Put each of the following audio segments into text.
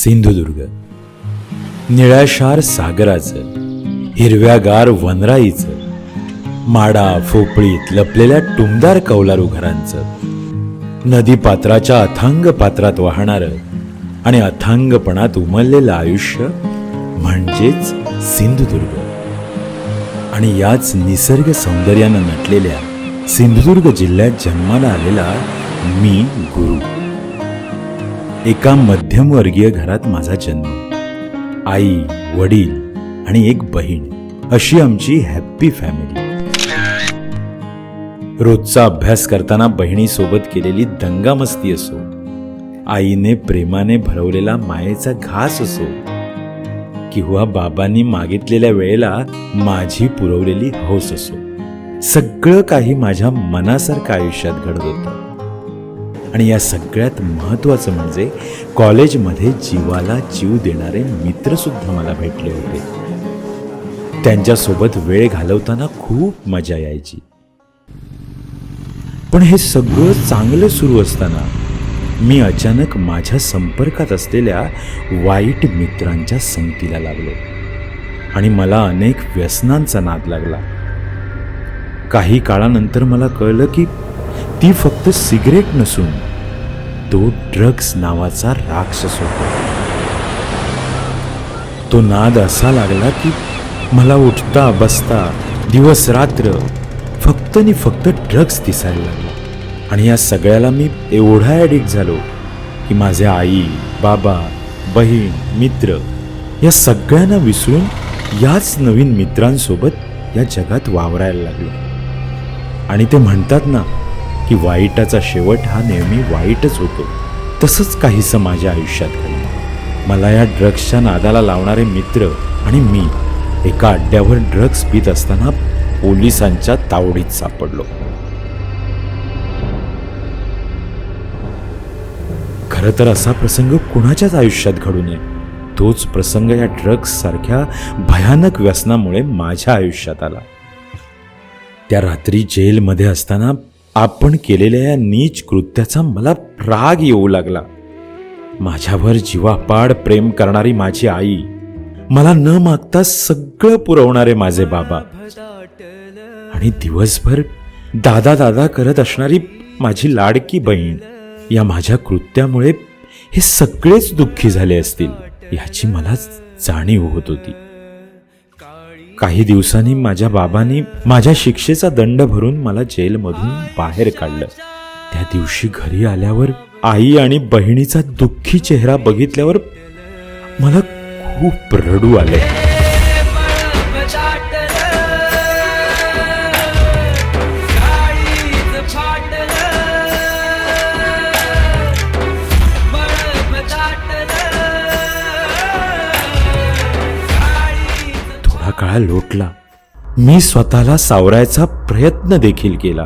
सिंधुदुर्ग निळाशार सागराचं हिरव्यागार वनराईचं माडा फोपळीत लपलेल्या टुमदार कौलारू घरांचं नदी पात्राच्या अथांग पात्रात वाहणारं आणि अथांगपणात उमललेलं आयुष्य म्हणजेच सिंधुदुर्ग. आणि याच निसर्ग सौंदर्यानं नटलेल्या सिंधुदुर्ग जिल्ह्यात जन्माला आलेला मी गुरु एका मध्यमवर्गीय घरात माझा जन्म. आई वडील आणि एक बहीण अशी आमची हॅप्पी फॅमिली रोजचा अभ्यास करताना बहिणीसोबत केलेली दंगामस्ती असो आईने प्रेमाने भरवलेला मायेचा घास असो किंवा बाबांनी मागितलेल्या वेळेला माझी पुरवलेली हौस असो सगळं काही माझ्या मनासारखं आयुष्यात घडत होतं. आणि या सगळ्यात महत्त्वाचं म्हणजे कॉलेजमध्ये जीवाला जीव देणारे मित्रसुद्धा मला भेटले होते. त्यांच्यासोबत वेळ घालवताना खूप मजा यायची. पण हे सगळं चांगलं सुरू असताना मी अचानक माझ्या संपर्कात असलेल्या वाईट मित्रांच्या संगतीला लागलो आणि मला अनेक व्यसनांचा नाद लागला. काही काळानंतर मला कळलं की ती फक्त सिगरेट नसून तो ड्रग्स नावाचा राक्षस होता. तो नाद असा लागला की मला उठता बसता दिवस रात्र फक्त आणि फक्त ड्रग्स दिसायला लागला. आणि या सगळ्याला मी एवढा ॲडिक्ट झालो की माझे आई बाबा बहीण मित्र या सगळ्यांना विसरून याच नवीन मित्रांसोबत या जगात वावरायला लागलो. आणि ते म्हणतात ना की वाईटाचा शेवट हा नेहमी वाईटच होतो. तसंच काहीसं माझ्या आयुष्यात घडलं. मला या ड्रग्सच्या नादाला लावणारे मित्र आणि मी एका अड्ड्यावर ड्रग्स पित असताना पोलिसांच्या तावडीत सापडलो. खरं तर असा प्रसंग कुणाच्याच आयुष्यात घडू नये. तोच प्रसंग या ड्रग्स सारख्या भयानक व्यसनामुळे माझ्या आयुष्यात आला. त्या रात्री जेलमध्ये असताना आपण केलेल्या या नीच कृत्याचा मला राग येऊ लागला. माझ्यावर जीवापाड प्रेम करणारी माझी आई मला न मागता सगळं पुरवणारे माझे बाबा. आणि दिवसभर दादा दादा करत असणारी माझी लाडकी बहीण या माझ्या कृत्यामुळे हे सगळेच दुःखी झाले असतील याची मला जाणीव होत होती. काही दिवसांनी माझ्या बाबांनी माझ्या शिक्षेचा दंड भरून मला जेलमधून बाहेर काढलं. त्या दिवशी घरी आल्यावर आई आणि बहिणीचा दुःखी चेहरा बघितल्यावर मला खूप रडू आले. थोडा लोटला. मी स्वतःला सावरायचा प्रयत्न देखील केला.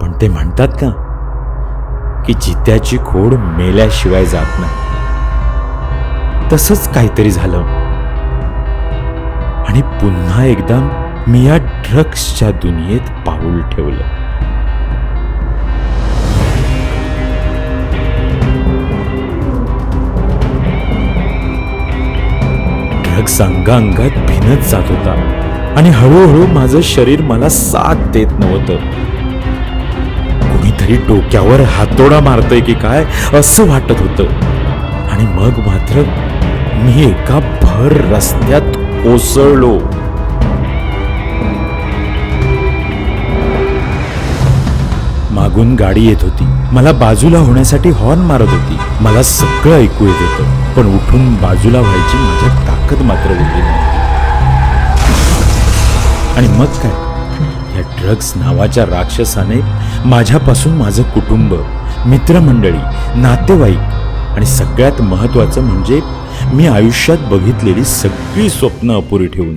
पण ते म्हणतात का की जित्याची खोड मेल्याशिवाय जात नाही. तसंच काहीतरी झालं. आणि पुन्हा एकदा मी या ड्रग्सच्या दुनियेत पाऊल ठेवलं. ड्रग्स अंगांगात भिनत जात होता. आणि हळूहळू माझं शरीर मला साथ देत नव्हतं. कुणीतरी डोक्यावर हातोडा मारतय की काय असं वाटत होतं. आणि मग मात्र मी एका भर रस्त्यात कोसळलो. मागून गाडी येत होती. मला बाजूला होण्यासाठी हॉर्न मारत होती. मला सगळं ऐकू येत होतं पण उठून बाजूला व्हायची माझ्या ताकद मात्र उरली नाही आणि मग काय? या ड्रग्स नावाच्या राक्षसाने माझ्यापासून माझं कुटुंब मित्रमंडळी नातेवाईक आणि सगळ्यात महत्त्वाचं म्हणजे मी आयुष्यात बघितलेली सगळी स्वप्न अपुरी ठेवून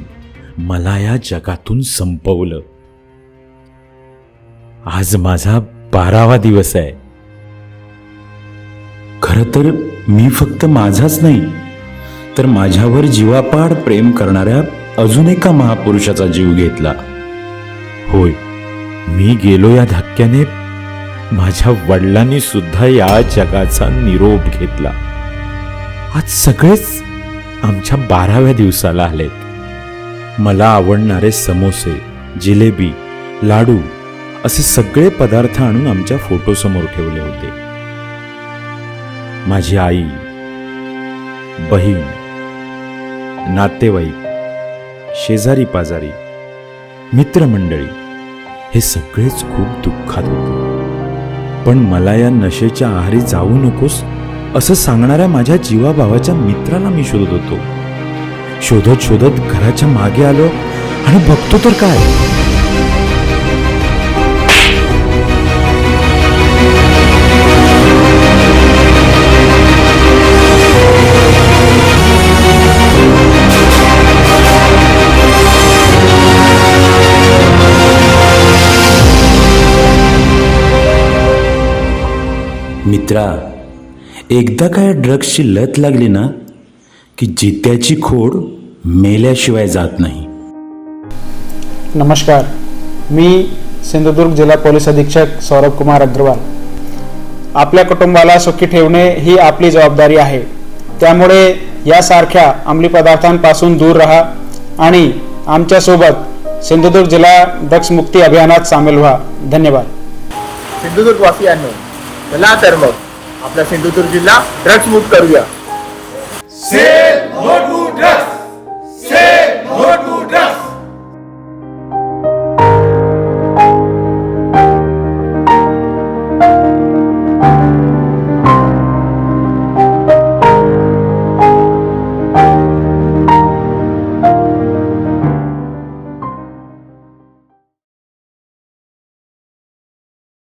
मला या जगातून संपवलं. आज माझा बारावा दिवस आहे. खरं तर मी फक्त माझाच नाही तर माझ्यावर जीवापाड प्रेम करणाऱ्या अजून एका महापुरुषाचा जीव घेतला. होय मी गेलो या धक्क्याने माझ्या वडिलांनी सुद्धा या जगाचा निरोप घेतला. आज सगळेच आमच्या बाराव्या दिवसाला आलेत. मला आवडणारे समोसे जिलेबी लाडू असे सगळे पदार्थ आणून आमच्या फोटोसमोर ठेवले होते. माझी आई बहीण नातेवाईक शेजारी पाजारी मित्रमंडळी हे सगळेच खूप दुःखात होते. पण मला या नशेच्या आहारी जाऊ नकोस असं सांगणाऱ्या माझ्या जीवाभावाच्या मित्राला मी शोधत होतो. शोधत शोधत घराच्या मागे आलो आणि बघतो तर काय? मित्रा एकदा काय ड्रग्सची लत लागली ना की जित्याची खोड मेल्याशिवाय जात नाही. नमस्कार. मी सिंधुदुर्ग जिल्हा पोलीस अधीक्षक सौरभ कुमार अग्रवाल. आपल्या कुटुंबाला सुखी ठेवणे ही आपली जबाबदारी आहे. त्यामुळे यासारख्या अंमली पदार्थांपासून दूर राहा आणि आमच्यासोबत सिंधुदुर्ग जिल्हा ड्रग्स मुक्ती अभियानात सामील व्हा. धन्यवाद. सिंधुदुर्ग वासियांनो चला तर मग. आपला सिंधुदुर्ग जिल्हा ड्रग्स मुक्त करूया